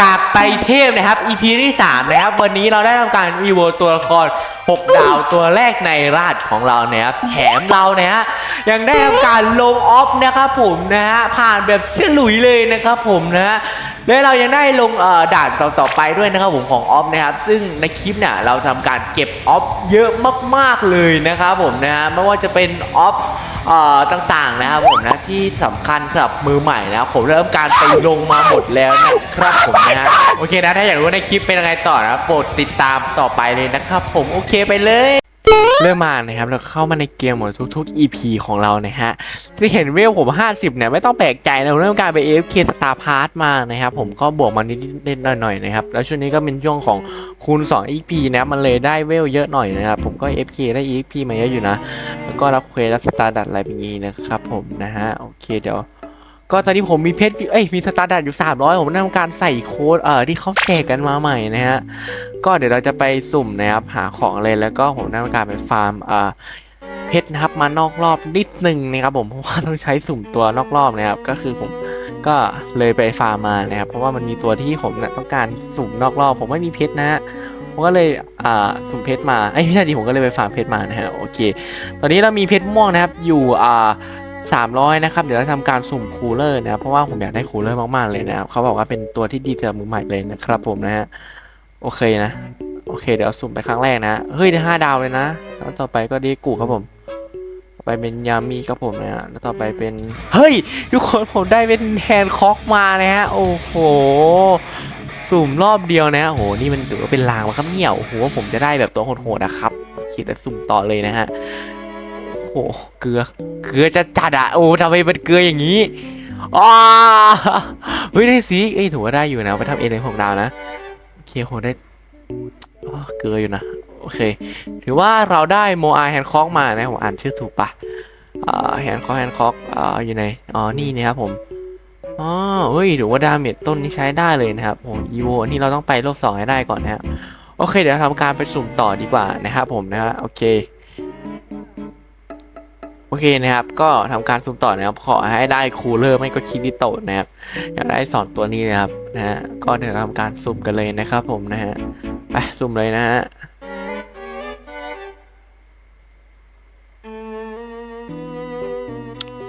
กาบไปเทพนะครับ EP ที่3นะครับวันนี้เราได้ทำการรีโวตัวละคร 6 ดาวตัวแรกในราชของเรานะครับแถมเราเนี่ยฮะยังได้ทำการลงออฟนะครับผมนะฮะผ่านแบบเฉลุยเลยนะครับผมนะฮะ และเรายังได้ลงด่านต่อๆไปด้วยนะครับผมของออฟนะครับ ซึ่งในคลิปเนี่ยเราทำการเก็บออฟเยอะมากๆเลยนะครับผมนะฮะไม่ว่าจะเป็นออฟเอ่อต่างๆนะครับผมนะที่สำคัญสำหรับมือใหม่นะผมเริ่มการไปลงมาหมดแล้วนะครับผมนะฮะโอเคนะถ้าอยากรู้ในคลิปเป็นยังไงต่อนะโปรดติดตามต่อไปเลยนะครับผมโอเคไปเลย เริ่มมานะครับเราเข้ามาในเกมหมดทุกๆ EP ของเรานะฮะที่เห็นเวลผม 50 เนี่ยไม่ต้องแปลกใจนะเริ่มการไป AFK Star Pass มานะครับผมก็บวกมานิดๆหน่อยๆนะครับแล้วช่วงนี้ก็เป็นช่วงของคูณ 2 EP นะมันเลยได้เวลเยอะหน่อยนะครับผมก็ AFK ได้ EXP มาเยอะอยู่นะ แล้วก็รับเควสรับสตาร์ดัตอะไรแบบนี้นะครับผมนะฮะโอเคเดี๋ยว ก็ตอนนี้ผมมีเพชรอยู่เอ้ยมีสตาร์ดัตอยู่ 300 ผมทำการใส่โค้ดเอ่อที่เขาแจกกันมาใหม่นะฮะก็เดี๋ยวเราจะไปสุ่มนะครับหาของเลยแล้วก็ผมทำการไปฟาร์มเอ่อเพชรนะครับมานอกรอบนิดนึงนะครับผมเพราะว่าต้องใช้สุ่มตัวนอกรอบนะครับก็คือผมก็เลยไปฟาร์มมานะครับเพราะว่ามันมีตัวที่ผมเนี่ยต้องการสุ่มนอกรอบ ผมไม่มีเพชรนะฮะผมก็เลยอ่าสุ่มเพชรมาไอ้ยไม่ใช่ดิผมก็เลยไปฟาร์มเพชรมานะฮะโอเค ตอนนี้เรามีเพชรม่วงนะครับอยู่อ่า 300 นะครับ เดี๋ยวเราทำการสุ่มคูลเลอร์นะครับเพราะว่าผมอยากได้คูลเลอร์มาก ๆ เลยนะครับเขาบอกว่าเป็นตัวที่ดีสำหรับมือใหม่เลยนะครับผมนะฮะ โอเคนะ โอเค เดี๋ยวสุ่มไปครั้งแรกนะ เฮ้ย ได้ 5 ดาวเลยนะ แล้วต่อไปก็ดีกูครับผม ต่อไปเป็นยามีครับผมนะฮะ แล้วต่อไปเป็น เฮ้ย ทุกคนผมได้เป็นแฮนคอกมานะฮะ โอ้โห สุ่มรอบเดียวนะโอ้โหนี่มันถือว่าเป็นลางมาครับเนี่ยโอ้โหผมจะได้แบบตัวโหดๆนะครับคิดแต่สุ่มต่อเลยนะฮะ หเกลือ เกลือจะจัดอะโอ้ทำไมเป็นเกลืออย่างนี้อ๋อเฮ้ยได้สีเอ้ยถือว่าได้อยู่นะไปทำเอเลยของดาวนะโอเคโหได้เกลืออยู่นะโอเค ถือว่าเราได้โมอาแฮนคอกมานะผมอ่านชื่อถูกปะแฮนคอกแฮนคอกอ่าอยู่ไหนอ๋อนี่นะครับผมอ๋อเฮ้ยถือว่าดาเมจต้นนี้ใช้ได้เลยนะครับโอ้อีโวนี่เราต้องไปโลกสองให้ได้ก่อนนะครับโอเค เดี๋ยวทำการไปสุ่มต่อดีกว่านะครับผมนะฮะโอเค เคนะครับ ก็ทำการซูมต่อนะครับ ขอให้ได้คูลเลอร์ไม่ก็คิริโตะนะครับ อยากได้สอนตัวนี้นะครับนะฮะ ก็เดี๋ยวทำการซูมกันเลยนะครับผมนะฮะ ไปซูมเลยนะฮะ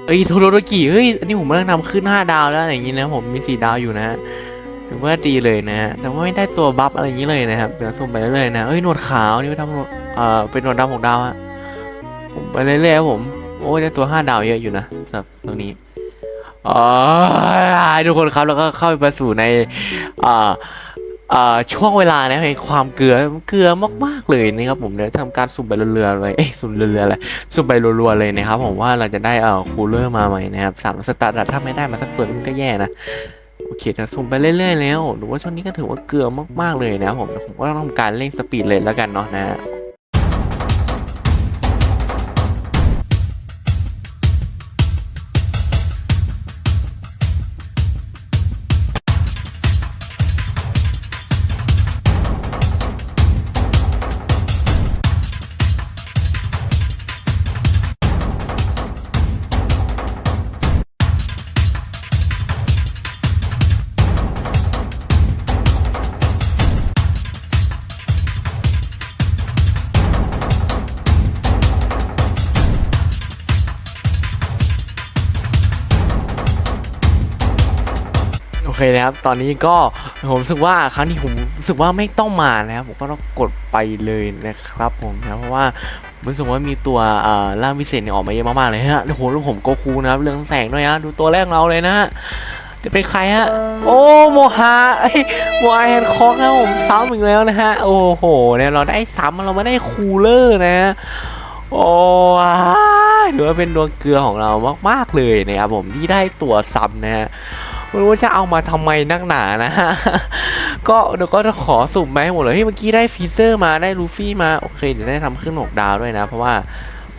เอ้ยโทโรโรกิเฮ้ย อันนี้ผมกำลังทำขึ้น 5 ดาวแล้วอย่างงี้นะผมมี 4 ดาวอยู่นะฮะถือว่าดีเลยนะฮะ แต่ว่าไม่ได้ตัวบัฟอะไรอย่างงี้เลยนะครับ เดี๋ยวซูมไปเรื่อยๆนะ เอ้ยหนวดขาวนี่ไปทำหนวดเอ่อเป็นหนวดดำของดาวฮะผมไปเรื่อยๆครับผม โอ้ยได้ตัว5ดาวเยอะอยู่นะสำหรับตรงนี้อ๋อทุกคนครับแล้วก็เข้าไปสู่ในอ่าช่วงเวลานะแห่งความเกลือเกลือมากๆเลยนะครับผมเดี๋ยวทำการสุ่มไปเรือๆเลยเอ้ยสุ่มเรือๆอะไรสุ่มไปรัวๆเลยนะครับผมว่าเราจะได้เอ่อคูลเลอร์มาใหมนะครับสามสตาร์ทถ้าไม่ได้มาสักตัวมันก็แย่นะโอเคเดี๋ยวสุ่มไปเรื่อยๆแล้วหรือว่าช่วงนี้ก็ถือว่าเกลือมากๆเลยนะครับผมผมก็ต้องทำการเร่งสปีดเลยแล้วกันเนาะนะ นะครับ ตอนนี้ก็ผมรู้สึกว่าครั้งนี้ผมรู้สึกว่าไม่ต้องมานะครับ ผมก็ต้องกดไปเลยนะครับผมนะเพราะว่าผมรู้สึกว่ามีตัวเอ่อร่างพิเศษเนี่ยออกมาเยอะมากๆเลยฮะโอ้โหแล้วผมก็คูนะครับ เรื่องแสงด้วยฮะดูตัวแรกเราเลยนะฮะจะเป็นใครฮะ โอ้โมฮาไอโมฮาแฮนคอกนะผมซ้ำอีกแล้วนะฮะ โอ้โหเนี่ยเราได้ซ้ำเราไม่ได้คูลเลอร์นะฮะโอ้ยถือว่าเป็นดวงเกลือของเรามาก ๆ เลยนะครับผมที่ได้ตัวซ้ำนะฮะ ไม่รู้ว่าจะเอามาทำไมนักหนานะฮะ ก็เดี๋ยวก็จะขอสุ่มไปให้หมดเลยเฮ้ยเมื่อกี้ได้ฟีเซอร์มาได้ลูฟี่มา โอเค เดี๋ยวได้ทำขึ้นหกดาวด้วยนะ เพราะว่า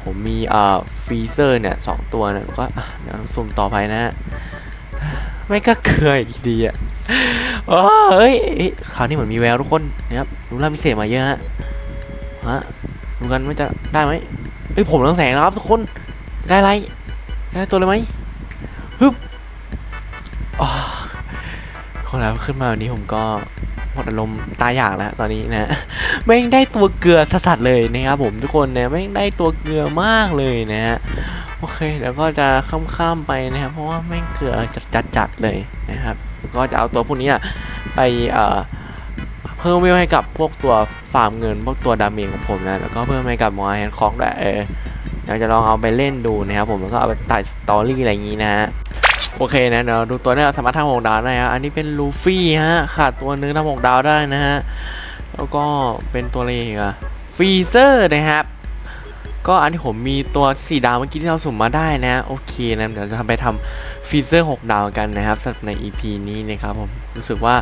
ผมมีเอ่อฟีเซอร์เนี่ยสองตัวเนี่ยก็อะเดี๋ยวสุ่มต่อไปนะฮะ ไม่ก็เคยดีอะโอ้เฮ้ยคราวนี้เหมือนมีแววทุกคนนะครับรู้ล่าพิเศษมาเยอะฮะฮะดูกันว่าจะได้ไหมเฮ้ยผมเรืองแสงแล้วครับทุกคนได้ไรได้ตัวเลยไหมฮึบ อ๋อคนแล้วขึ้นมาวันนี้ผมก็หมดอารมณ์ตายอยากแล้วตอนนี้นะไม่ได้ตัวเกลือสัสเลยนะครับผมทุกคนนะไม่ได้ตัวเกลือมากเลยนะฮะโอเคเดี๋ยวก็จะข้ามๆไปนะครับ เพราะว่าแม่งเกลือจัดๆเลยนะครับก็จะเอาตัวพวกนี้ไปเพิ่มเวให้กับพวกตัวฟาร์มเงิน พวกตัวดาเมจของผมนะแล้วก็เพิ่มให้กับมอแฮนคอกด้วยเออเดี๋ยวจะลองเอาไปเล่นดูนะครับผมแล้วก็เอาไปตัดสตอรี่อะไรอย่างนี้นะฮะ โอเคนะเดี๋ยวดูตัวนี้สามารถทำหกดาวได้ฮะอันนี้เป็นลูฟี่ฮะขาดตัวนึงทำหกดาวได้นะฮะแล้วก็เป็นตัวอะไรอีกอะฟรีเซอร์นะครับก็อันที่ผมมีตัวสี่ดาวเมื่อกี้ที่เราสุ่มมาได้นะ โอเคนะเดี๋ยวจะทำไปทำฟรีเซอร์หกดาวกันนะครับสำหรับใน EP นี้นะครับผมรู้สึกว่า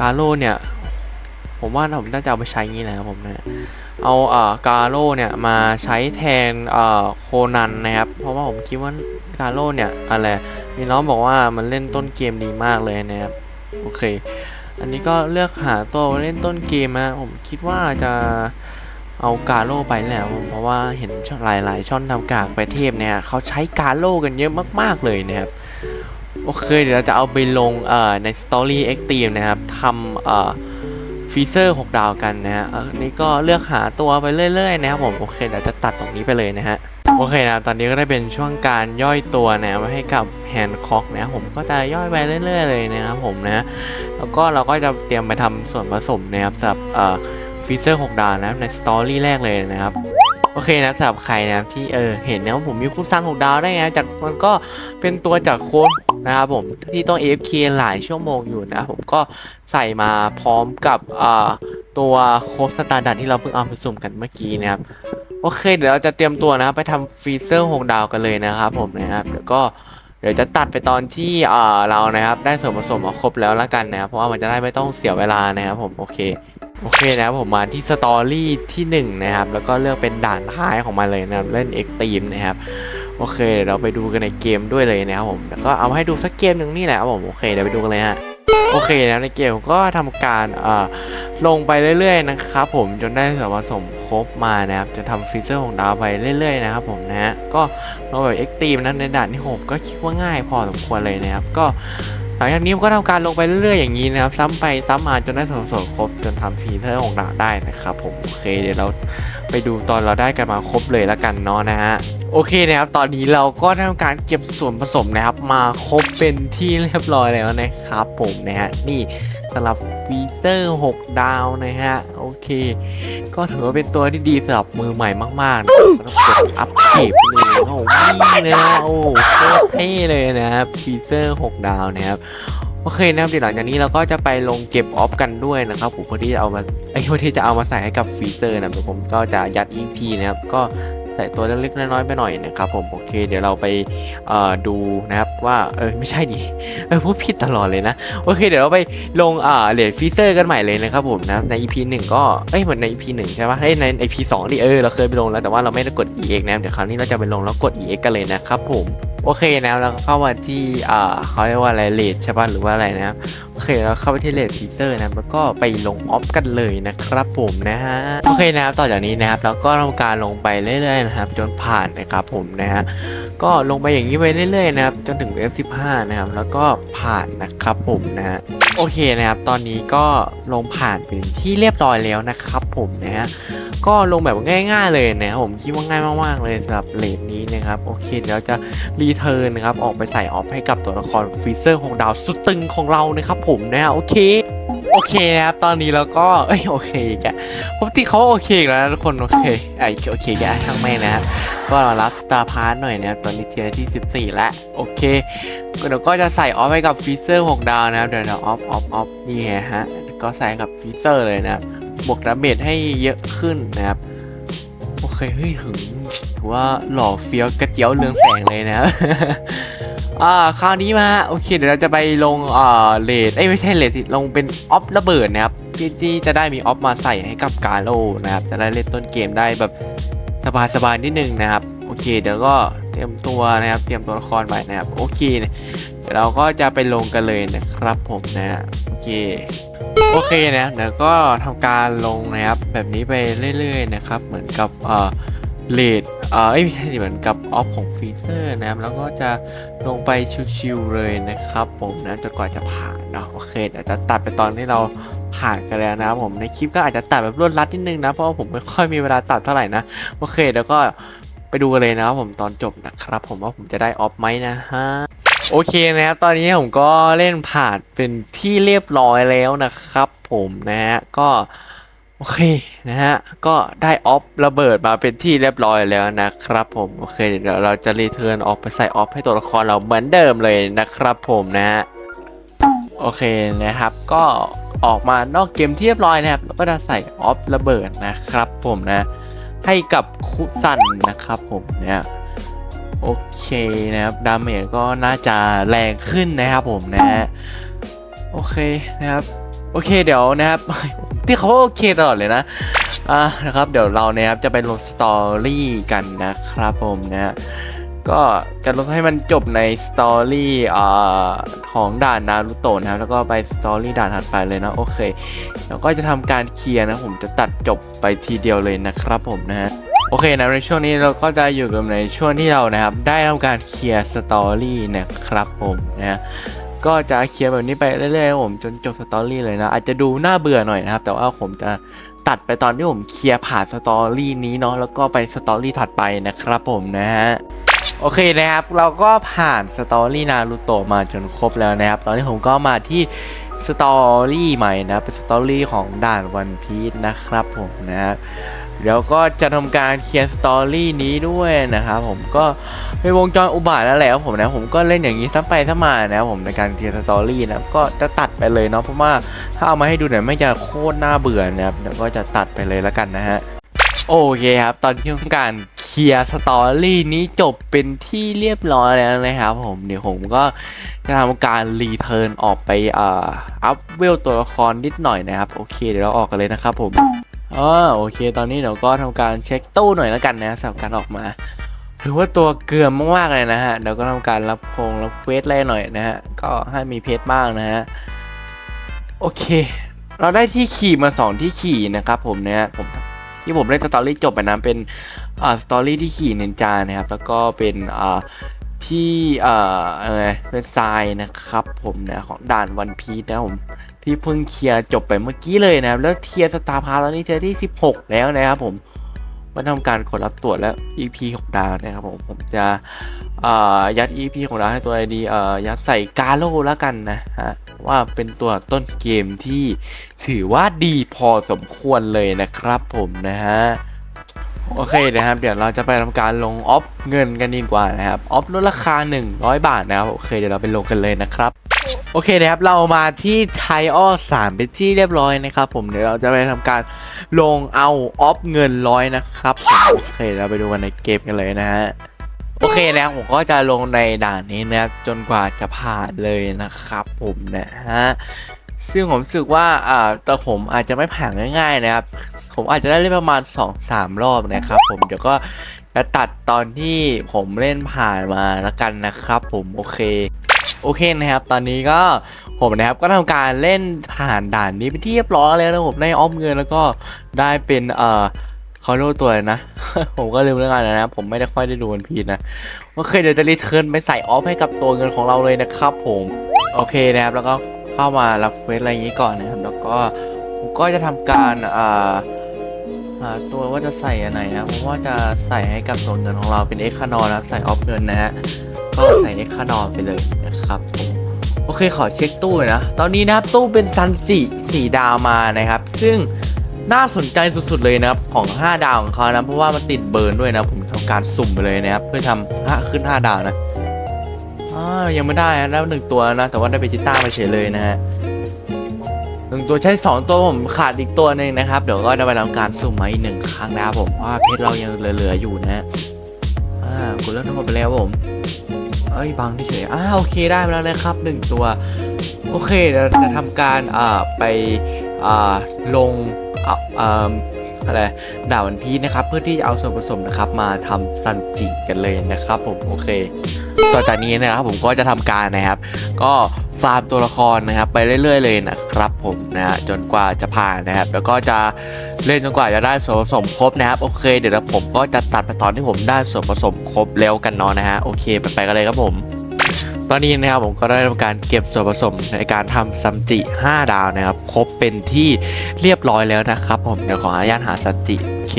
กาโลเนี่ย ผมว่าผมน่าจะเอาไปใช้งี้แหละครับผมนะเอาเอ่อกาโลเนี่ยมาใช้แทนเอ่อโคนันนะครับ เพราะว่าผมคิดว่ากาโลเนี่ยอะไร มีน้องบอกว่ามันเล่นต้นเกมดีมากเลยนะครับโอเค อันนี้ก็เลือกหาตัวเล่นต้นเกมนะผมคิดว่าจะเอากาโลไปแหล้วเพราะว่าเห็นหลาย ๆ ช่องทำกากไปเทพเนี่ยเขาใช้กาโลกันเยอะมาก ๆ เลยนะครับโอเคเดี๋ยวเราจะเอาไปลงเอ่อใน Story X Team นะครับทำฟีเซอร์ 6 ดาวกันนะฮะอันนี้ก็เลือกหาตัวไปเรื่อย ๆ นะครับผม โอเคเดี๋ยวจะตัดตรงนี้ไปเลยนะฮะ โอเคนะตอนนี้ก็ได้เป็นช่วงการย่อยตัวนะมาให้กับแฮนด์คอกนะผมก็จะย่อยไปเรื่อย ๆ เลยนะครับผมนะ แล้วก็เราก็จะเตรียมไปทำส่วนผสมนะครับสำหรับเอ่อฟีเซอร์6ดาวนะในสตอรี่แรกเลยนะครับโอเคนะสำหรับใครนะครับที่เออเห็นนะว่าผมมีคูณสร้าง6ดาวได้ไงจากมันก็เป็นตัวจากโค้ดนะครับผมที่ต้อง AFK หลายชั่วโมงอยู่นะผมก็ใส่มาพร้อมกับเอ่อตัวโค้ดสแตนดาร์ดที่เราเพิ่งเอาไปสุ่มกันเมื่อกี้นะครับ โอเค เดี๋ยวเราจะเตรียมตัวนะครับไปทำฟรีเซอร์6ดาวกันเลยนะครับผมนะครับเดี๋ยวก็เดี๋ยวจะตัดไปตอนที่เอ่อเรานะครับ ได้ส่วนผสมมาครบแล้วละกันนะครับเพราะว่ามันจะได้ไม่ต้องเสียเวลานะครับผมโอเคโอเคนะครับผมมาที่สตอรี่ที่หนึ่งนะครับแล้วก็เลือกเป็นด่านท้ายของมันเลยนะครับเล่นเอ็กตีมนะครับโอเคเดี๋ยวเราไปดูกันในเกมด้วยเลยนะครับผมแล้วก็เอามาให้ดูสักเกมหนึ่งนี่แหละครับผมโอเคเดี๋ยวไปดูกันเลยฮะ โอเคนะในเกมก็ทำการเอ่อลงไปเรื่อยๆนะครับผมจนได้ส่วนผสมครบมานะครับจะทำฟีเจอร์ของดาวไปเรื่อยๆนะครับผมนะฮะก็ลงแบบเอ็กตีมนั้นในด่านที่หกก็คิดว่าง่ายพอสมควรเลยนะครับก็ หลังจากนี้ก็ทำการลงไปเรื่อยๆอย่างนี้นะครับ ซ้ำไปซ้ำมาจนได้ส่วนผสครบจนทำฟีเจอร์ของดาวได้นะครับผมโอเคเดี๋ยวเราไปดูตอนเราได้กันมาครบเลยแล้วกันเนาะนะฮะโอเคนะครับ ตอนนี้เราก็ทำการเก็บส่วนผสมนะครับ มาครบเป็นที่เรียบร้อยแล้วนะครับผมนะฮะนี่สำหรับฟีเซอร์ 6 ดาวนะฮะ โอเค ก็ถือว่าเป็นตัวที่ดีสำหรับมือใหม่มากๆนะต้องกดอัพเกรดไปเลย โอ้โหนี่เลยนะโอ้โหโคตรเท่เลยนะครับฟีเซอร์6ดาวนะครับโอเคนะครับเดี๋ยวหลังจากนี้เราก็จะไปลงเก็บออฟกันด้วยนะครับผมเพื่อที่จะเอามาไอ้เพื่อที่จะเอามาใส่ให้กับฟีเซอร์นะผมก็จะยัด EP นะครับก็ ใส่ตัวเล็กๆน้อยๆไปหน่อยนะครับผมโอเค เดี๋ยวเราไปดูนะครับว่าเออไม่ใช่ดิเออพูดผิดตลอดเลยนะโอเค เดี๋ยวเราไปลงอ่าเลดฟีเซอร์กันใหม่เลยนะครับผมนะใน EP 1 ก็เอ้ยเหมือนใน EP 1 ใช่ปะเฮ้ยใน EP 2ดิเออเราเคยไปลงแล้วแต่ว่าเราไม่ได้กด EX นะเดี๋ยวคราวนี้เราจะไปลงแล้วกด EX กันเลยนะครับผม โอเคนะเราก็เข้ามาที่อ่าเขาเรียกว่าอะไรเลดใช่ป่ะหรือว่าอะไรนะครับโอเคเราเข้าไปที่เลดฟีเซอร์นะแล้วก็ไปลงออฟกันเลยนะครับผมนะฮะโอเคนะครับต่อจากนี้นะครับเราก็ทำการลงไปเรื่อยๆนะครับจนผ่านนะครับผมนะฮะก็ลงไปอย่างนี้ไปเรื่อยๆนะครับจนถึง F15 นะครับแล้วก็ผ่านนะครับผมนะฮะโอเคนะครับตอนนี้ก็ลงผ่านเป็นที่เรียบร้อยแล้วนะครับผมนะฮะ ก็ลงแบบง่าย ๆ เลยนะครับผมคิดว่าง่ายมากๆเลยสำหรับเลนนี้นะครับโอเคเดี๋ยวจะรีเทิร์นนะครับออกไปใส่ออฟให้กับตัวละครฟรีเซอร์ของดาวสุดตึงของเรานะครับผมนะฮะโอเคโอเคนะครับตอนนี้เราก็เอ้ยโอเคอีกปกติเขาโอเคอีกแล้วนะทุกคนโอเคไอโอเคแกช่างแม่นะครับก็มารับสตาร์พาร์ทหน่อยนะครับตอนนี้เทียร์ที่ 14 แล้วโอเคเดี๋ยวก็จะใส่ออฟให้กับฟีเซอร์6ดาวนะครับเดี๋ยวเราออฟออฟออฟนี่ฮะก็ใส่กับฟีเซอร์เลยนะครับ บวกดาเมจให้เยอะขึ้นนะครับ โอเคเฮ้ยถึงถือว่าหล่อเฟี้ยวกระเจียวเรืองแสงเลยนะครับอ่าคราวนี้มาโอเค เดี๋ยวเราจะไปลงอ่าเลดเอ้ยไม่ใช่เลดสิลงเป็นออฟระเบิดนะครับที่ที่จะได้มีออฟมาใส่ให้กับกาโลนะครับ จะได้เล่นต้นเกมได้แบบสบายๆนิดนึงนะครับ โอเค เดี๋ยวก็เตรียมตัวนะครับ เตรียมตัวละครไปนะครับ โอเค เดี๋ยวเราก็จะไปลงกันเลยนะครับผมนะฮะโอเค โอเคนะเดี๋ยวก็ทำการลงนะครับ แบบนี้ไปเรื่อยๆนะครับ เหมือนกับเอ่อเลดเอ่อเอ้ยไม่ใช่เหมือนกับออฟของฟีเซอร์นะครับ แล้วก็จะลงไปชิวๆเลยนะครับผมนะจนกว่าจะผ่านเนาะโอเคเดี๋ยวจะตัดไปตอนที่เราผ่านกันแล้วนะครับผมในคลิปก็อาจจะตัดแบบรวดรัดนิดนึงนะ เพราะว่าผมไม่ค่อยมีเวลาตัดเท่าไหร่นะ โอเคเดี๋ยวก็ไปดูกันเลยนะครับผมตอนจบนะครับ ผมว่าผมจะได้ออฟไหมนะฮะ โอเคนะครับ ตอนนี้ผมก็เล่นผ่านเป็นที่เรียบร้อยแล้วนะครับ ผมนะฮะก็โอเคนะฮะก็ได้ออฟระเบิดมาเป็นที่เรียบร้อยแล้วนะครับผมโอเคเดี๋ยวเราจะรีเทิร์นออกไปใส่ออฟให้ตัวละครเราเหมือนเดิมเลยนะครับผมนะฮะโอเคนะครับ ก็ออกมานอกเกมที่เรียบร้อยนะครับแล้วก็จะใส่ออฟระเบิดนะครับ ผมนะ ให้กับคุซันนะครับผมเนี่ย โอเคนะครับดาเมจก็น่าจะแรงขึ้นนะครับผมนะฮะโอเคนะครับโอเคเดี๋ยวนะครับที่เขาโอเคตลอดเลยนะอะนะครับเดี๋ยวเรานะครับจะไปลงสตอรี่กันนะครับผมนะฮะก็จะลงให้มันจบในสตอรี่อ่าของด่านนารูโตะนะครับแล้วก็ไปสตอรี่ด่านถัดไปเลยนะโอเคแล้วก็จะทำการเคลียร์นะผมจะตัดจบไปทีเดียวเลยนะครับผมนะฮะ โอเคนะในช่วงนี้เราก็จะอยู่กับในช่วงที่เรานะครับ ได้ทำการเคลียร์สตอรี่นะครับผมนะฮะก็จะเคลียร์แบบนี้ไปเรื่อยๆผมจนจบสตอรี่เลยนะอาจจะดูน่าเบื่อหน่อยนะครับ แต่ว่าผมจะตัดไปตอนที่ผมเคลียร์ผ่านสตอรี่นี้เนาะแล้วก็ไปสตอรี่ถัดไปนะครับผมนะฮะโอเคนะครับ เราก็ผ่านสตอรี่นารูโตะมาจนครบแล้วนะครับ ตอนนี้ผมก็มาที่สตอรี่ใหม่นะเป็นสตอรี่ของด่านวันพีชนะครับผมนะฮะ เดี๋ยวก็จะทำการเคลียร์สตอรี่นี้ด้วยนะครับผมก็เป็นวงจรอุบาทแล้วแหละครับผมนะผมก็เล่นอย่างนี้ซ้ำไปซ้ำมานะครับผมในการเคลียร์สตอรี่นะก็จะตัดไปเลยเนาะเพราะว่าถ้าเอามาให้ดูเนี่ยไม่จะโคตรน่าเบื่อนะครับเดี๋ยวก็จะตัดไปเลยแล้วกันนะฮะโอเคครับ ตอนที่ทำการเคลียร์สตอรี่นี้จบเป็นที่เรียบร้อยแล้วนะครับผมเดี๋ยวผมก็จะทำการรีเทิร์นออกไปอ่ออัพเวลตัวละครนิดหน่อยนะครับ โอเคเดี๋ยวเราออกกันเลยนะครับผม อ๋อโอเค ตอนนี้เดี๋ยวก็ทำการเช็คตู้หน่อยแล้วกันนะสำหรับการออกมาถือว่าตัวเกลือมมากๆเลยนะฮะเดี๋ยวก็ทำการรับโครงรับเควสอะไรหน่อยนะฮะก็ให้มีเพชรบ้างนะฮะโอเค เราได้ที่ขี่มาสองที่ขี่นะครับผมเนี่ยผมที่ผมเล่นสตอรี่จบไปนะเป็นอ่าสตอรี่ที่ขี่เนนจานะครับ แล้วก็เป็นอ่าที่เอ่ออะไรเป็นทรายนะครับผมนะของด่านวันพีนะผม ที่เพิ่งเคลียร์จบไปเมื่อกี้เลยนะครับ แล้วเทียร์สตาร์พาตอนนี้เจอที่ 16 แล้วนะครับผมมาทำการกดรับตรวจแล้ว EP 6 ดาวนะครับผมผมจะยัด EP ของเราให้ตัวไอดีเอ่อยัดใส่กาโลแล้วกันนะฮะว่าเป็นตัวต้นเกมที่ถือว่าดีพอสมควรเลยนะครับผมนะฮะโอเคนะครับ เดี๋ยวเราจะไปทำการลงออฟเงินกันดีกว่านะครับออฟลดราคา 100 บาทนะครับโอเคเดี๋ยวเราไปลงกันเลยนะครับ โอเคนะครับ เรามาที่ไทออสามเป็นที่เรียบร้อยนะครับ ผมเดี๋ยวเราจะไปทำการลงเอาออฟเงินร้อยนะครับโอเคเราไปดูกันในเกมกันเลยนะฮะโอเคนะครับผมก็จะลงในด่านนี้นะครับจนกว่าจะผ่านเลยนะครับ ผมนะฮะซึ่งผมรู้สึกว่าอ่าแต่ผมอาจจะไม่ผ่านง่ายๆนะครับ ผมอาจจะได้เล่นประมาณ 2-3 รอบนะครับ ผมเดี๋ยวก็จะตัดตอนที่ผมเล่นผ่านมาแล้วกันนะครับ ผมโอเค โอเคนะครับ ตอนนี้ก็ผมนะครับก็ทำการเล่นผ่านด่านนี้ไปที่เรียบร้อยแล้วนะผมได้ออมเงินแล้วก็ได้เป็นเอ่อเขาเรียตัวนะ ผมก็ลืมเรื่องอะไรนะครับผมไม่ได้ค่อยได้ดูมันพีนะโอเคเดี๋ยวจะรีเทิร์นไปใส่ออฟให้กับตัวเงินของเราเลยนะครับ ผมโอเคนะครับแล้วก็เข้ามารับเควสอะไรอย่างนี้ก่อนนะครับ แล้วก็ผมก็จะทำการอ่อหาตัวว่าจะใส่อันไหนนะผมว่าจะใส่ให้กับตัวเงินของเราเป็นเอ็กคานอนะใส่ออฟเงินนะฮะก็ใส่เอ็กคานอไปเลย นะครับผมโอเคขอเช็คตู้หน่อยนะ ตอนนี้นะครับตู้เป็นซันจิสีดาวมานะครับ ซึ่งน่าสนใจสุดๆเลยนะครับของ 5 ดาวของเขานะเพราะว่ามันติดเบิร์นด้วยนะผมทำการสุ่มไปเลยนะครับเพื่อทำห้าขึ้น 5 ดาวนะอ่ายังไม่ได้นะได้หนึ่งตัวนะ แต่ว่าได้เบจิต้ามาเฉยเลยนะฮะหนึ่งตัวใช้ 2 ตัวผมขาดอีกตัวหนึ่งนะครับ เดี๋ยวก็จะไปทำการสุ่มมาอีกหนึ่งครั้งนะครับผมเพราะว่าเพชรเรายังเหลือๆอยู่นะฮะอ่ากดเริ่มทั้งหมดไปแล้วผม เอ้ยบังเฉยอ้าโอเคได้มาแล้วนะครับหนึ่งตัว โอเคเราจะทำการอ่าไปอ่าลงอ่าอ่าอะไรด่าวันพีนะครับ เพื่อที่จะเอาส่วนผสมนะครับ มาทำซันจิกันเลยนะครับ ผมโอเคต่อจากนี้นะครับผมก็จะทำการนะครับ ก็ฟาร์มตัวละครนะครับ ไปเรื่อย ๆ เลยนะครับ ผมนะฮะจนกว่าจะผ่านนะครับ แล้วก็จะ เล่นจนกว่าจะได้ส่วนผสมครบนะครับโอเค เดี๋ยวผมก็จะตัดไปตอนที่ผมได้ส่วนผสมครบแล้วกันเนาะนะฮะโอเคไปไปกันเลยครับผม ตอนนี้นะครับผมก็ได้ทำการเก็บส่วนผสมในการทำซัมจิ 5 ดาวนะครับครบเป็นที่เรียบร้อยแล้วนะครับ ผมเดี๋ยวขออนุญาตหาซัมจิโอเค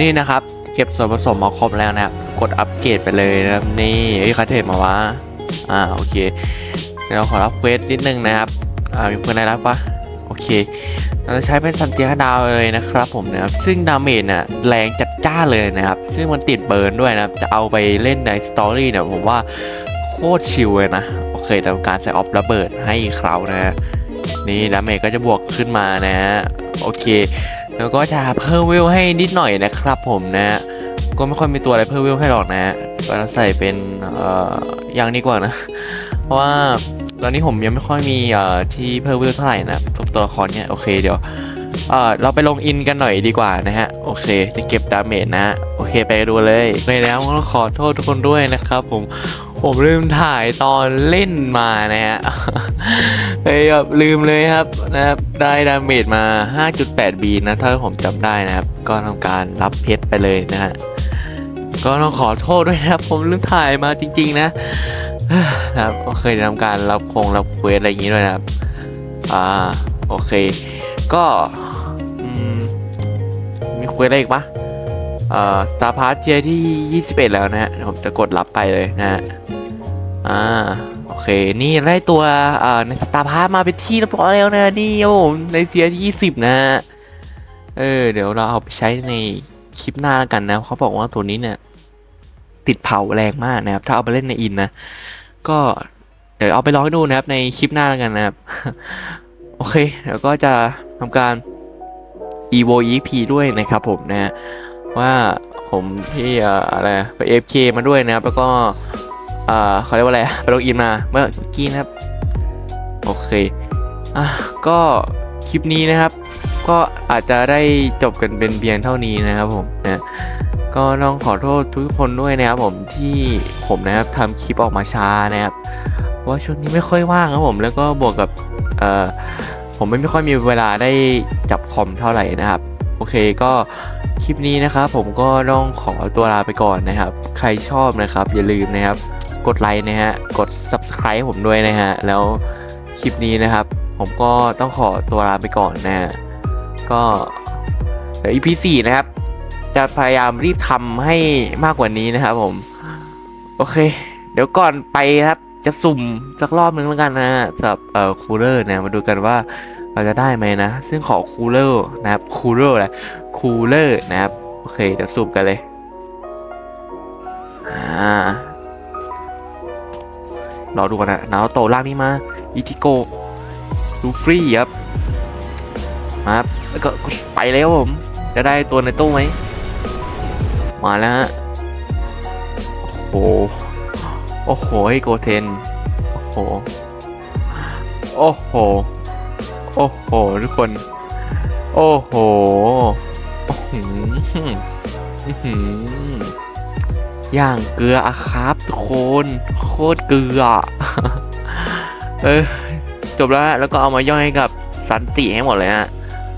นี่นะครับเก็บส่วนผสมมาครบแล้วนะครับกดอัปเกรดไปเลยนะครับนี่ไอ้คาเทมมาวะอ่าโอเคเดี๋ยวขอรับเควสนิดนึงนะครับอ่ามีเพื่อนได้รับปะ เค เราจะใช้เป็นซัมจิ5ดาวเลยนะครับผมนะครับ ซึ่งดาเมจเนี่ยแรงจัดจ้าเลยนะครับ ซึ่งมันติดเบิร์นด้วยนะจะเอาไปเล่นในสตอรี่เนี่ยผมว่าโคตรชิลเลยนะ โอเคทำการใส่ออฟระเบิดให้เขานะฮะนี่ดาเมจก็จะบวกขึ้นมานะฮะโอเค แล้วก็จะเพิ่มเวลให้นิดหน่อยนะครับผมนะฮะก็ไม่ค่อยมีตัวอะไรเพิ่มเวลให้หรอกนะฮะก็จะใส่เป็นเอ่อย่างนี้กว่านะ เพราะว่า ตอนนี้ผมยังไม่ค่อยมีเอ่อที่เพิ่มเวลเท่าไหร่นะทุกตัวละครเนี่ยโอเคเดี๋ยวเออเราไปลงอินกันหน่อยดีกว่านะฮะโอเค จะเก็บดาเมจนะฮะโอเคไปดูเลยไปแล้วก็ขอโทษทุกคนด้วยนะครับ ผมผมลืมถ่ายตอนเล่นมานะฮะเฮ้ยแบบลืมเลยครับนะครับได้ดาเมจมา 5.8 บีนะถ้าผมจำได้นะครับ ก็ทำการรับเพชรไปเลยนะฮะก็ต้องขอโทษด้วยนะครับ ผมลืมถ่ายมาจริง ๆ นะ นะครับโอเคทำการรับคงรับเควสอะไรอย่างนี้ด้วยนะครับ อ่า โอเค ก็มีเควสอะไรอีกปะเอ่อสตาร์พาร์ทเทียที่ 21 แล้วนะฮะผมจะกดรับไปเลยนะฮะ อ่า โอเค นี่ได้ตัวเอ่อในสตาร์พาร์ทมาเป็นที่เรียบร้อยแล้วนะ นี่โอ้ในเทียที่ 20 นะฮะ เออ เดี๋ยวเราเอาไปใช้ในคลิปหน้าแล้วกันนะ เขาบอกว่าตัวนี้เนี่ย ติดเผาแรงมากนะครับ ถ้าเอาไปเล่นในอินนะ ก็เดี๋ยวเอาไปลองให้ดูนะครับในคลิปหน้าแล้วกันนะครับ โอเคเดี๋ยวก็จะทำการ evo EP ด้วยนะครับผมนะว่าผมที่อะไรไป fk มาด้วยนะครับ แล้วก็เอ่อเขาเรียกว่าอะไรไปลงอินมาเมื่อกี้นะครับ โอเคอะก็คลิปนี้นะครับ ก็อาจจะได้จบกันเป็นเพียงเท่านี้นะครับผมนะ ก็ต้องขอโทษทุกคนด้วยนะครับผมที่ผมนะครับทำคลิปออกมาช้านะครับว่าช่วงนี้ไม่ค่อยว่างครับผมแล้วก็บวกกับเอ่อผมไม่ค่อยมีเวลาได้จับคอมเท่าไหร่นะครับ โอเคก็คลิปนี้นะครับผมก็ต้องขอตัวลาไปก่อนนะครับ ใครชอบนะครับอย่าลืมนะครับ กดไลค์นะฮะกด subscribe ผมด้วยนะฮะแล้วคลิปนี้นะครับ ผมก็ต้องขอตัวลาไปก่อนนะฮะก็เดี๋ยว EP 4นะครับ จะพยายามรีบทำให้มากกว่านี้นะครับผม โอเค เดี๋ยวก่อนไปครับ จะสุ่มสักรอบนึงแล้วกันนะฮะสำหรับเอ่อคูลเลอร์นะมาดูกันว่าเราจะได้ไหมนะ ซึ่งขอคูลเลอร์นะครับคูลเลอร์แหละคูลเลอร์นะครับ โอเค เดี๋ยวสูบกันเลยอ่ารอดูกันนะนาโตล่างนี้มาอิทิโกลูฟรีครับมาครับแล้วก็ไปแล้วผม จะได้ตัวในตู้ไหม มาแล้วฮะ โอ้โห โอ้โหให้โกเทน โอ้โห โอ้โห โอ้โห ทุกคน โอ้โหอือหืออือหือย่างเกลืออะครับทุกคน โคตรเกลือ เออ จบแล้วฮะแล้วก็เอามาย่อยให้กับสันติให้หมดเลยฮะ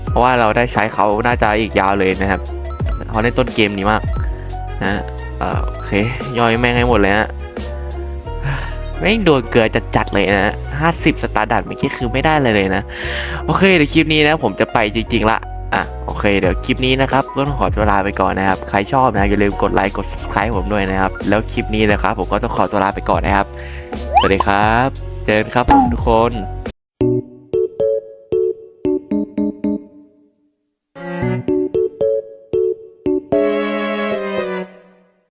เพราะว่าเราได้ใช้เขาน่าจะอีกยาวเลยนะครับเขาในต้นเกมนี้มาก นะเออโอเคย่อยแม่งให้หมดเลยฮะแม่งโดนเกลือจัดๆเลยนะห้าสิบสตาร์ดัตเมื่อกี้คือไม่ได้เลยเลยนะ โอเคเดี๋ยวคลิปนี้นะผมจะไปจริงๆละอะโอเคเดี๋ยวคลิปนี้นะครับก็ต้องขอตัวลาไปก่อนนะครับ ใครชอบนะอย่าลืมกดไลค์กด subscribe ผมด้วยนะครับ แล้วคลิปนี้นะครับผมก็ต้องขอตัวลาไปก่อนนะครับ สวัสดีครับ เจอกันครับทุกคน